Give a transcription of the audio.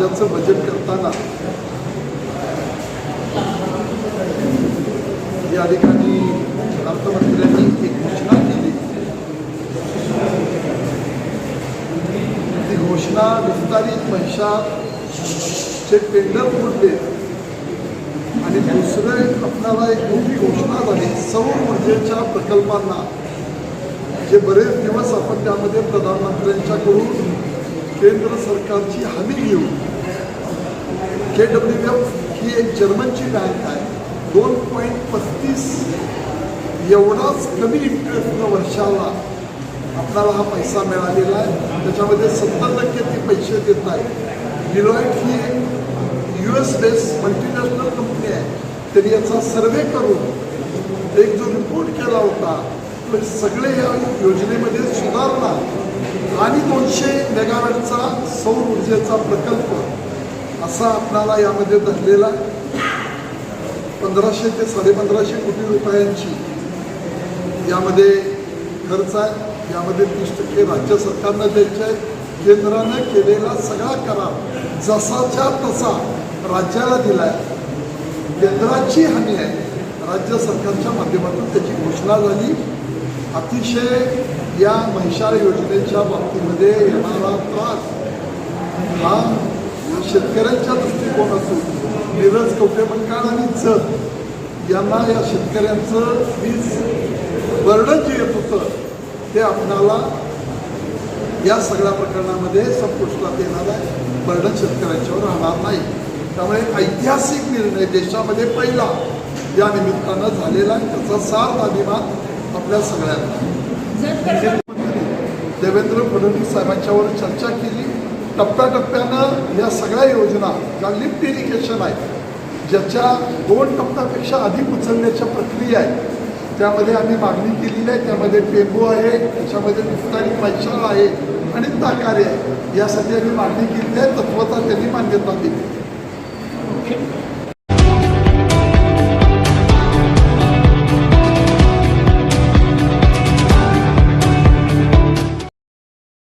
राज्याचं बजेट करताना या ठिकाणी अर्थमंत्र्यांनी एक घोषणा केली. ती घोषणा विस्तारित पैशाचे टेंडर फुटले आणि दुसरे आपल्याला एक मोठी घोषणा झाली. सौर ऊर्जेच्या प्रकल्पांना. जे बरेच दिवस आपण त्यामध्ये प्रधानमंत्र्यांच्याकडून केंद्र सरकारची हमी घेऊ जे डब्ल्यू एफ ही एक जर्मनची बँक आहे. दोन पॉईंट पस्तीस एवढाच कमी इंटरेस्टनं वर्षाला आपल्याला हा पैसा मिळालेला आहे. त्याच्यामध्ये सत्तर टक्के ती पैसे देत आहे. डिलॉईट ही एक U S base multinational company आहे. तरी याचा सर्वे करून एक जो रिपोर्ट केला होता तर सगळे या योजनेमध्ये सुधारणा आणि दोनशे मेगावॅटचा सौर ऊर्जेचा प्रकल्प असा आपणाला यामध्ये धरलेला आहे पंधराशे ते साडेपंधराशे कोटी रुपयांची यामध्ये खर्च आहे. यामध्ये तीस टक्के राज्य सरकारनं द्यायचे आहे केंद्रानं केलेला सगळा करार जसाच्या तसा राज्याला दिला आहे केंद्राची हमी आहे. राज्य सरकारच्या माध्यमातून त्याची घोषणा झाली. अतिशय या महिषाळ योजनेच्या बाबतीमध्ये येणारा त्रास हा शेतकऱ्यांच्या दृष्टिकोनातून नीरज कवटेमंकाळ आणि जत यांना या शेतकऱ्यांचं वीज बर्डन जे येत होतं ते आपणाला या सगळ्या प्रकरणामध्ये संपुष्टात येणार आहे. बर्डन शेतकऱ्यांच्यावर राहणार नाही. त्यामुळे ऐतिहासिक निर्णय देशामध्ये पहिला या निमित्तानं झालेला आहे. त्याचा सार्थ अभिमान आपल्या सगळ्यांना. देवेंद्र फडणवीस साहेबांच्यावर चर्चा केली. टप्प्याटप्प्यानं या सगळ्या योजना ज्या लिफ्ट इरिगेशन आहे ज्याच्या दोन टप्प्यापेक्षा अधिक उचलण्याच्या प्रक्रिया आहे त्यामध्ये आम्ही मागणी केलेली आहे त्यामध्ये टेंबू आहे त्याच्यामध्ये विस्तारित पैशाळ आहे आणि ताकारे आहे. यासाठी आम्ही मागणी केलेली आहे तत्वता त्यांनी मान्यता दिली.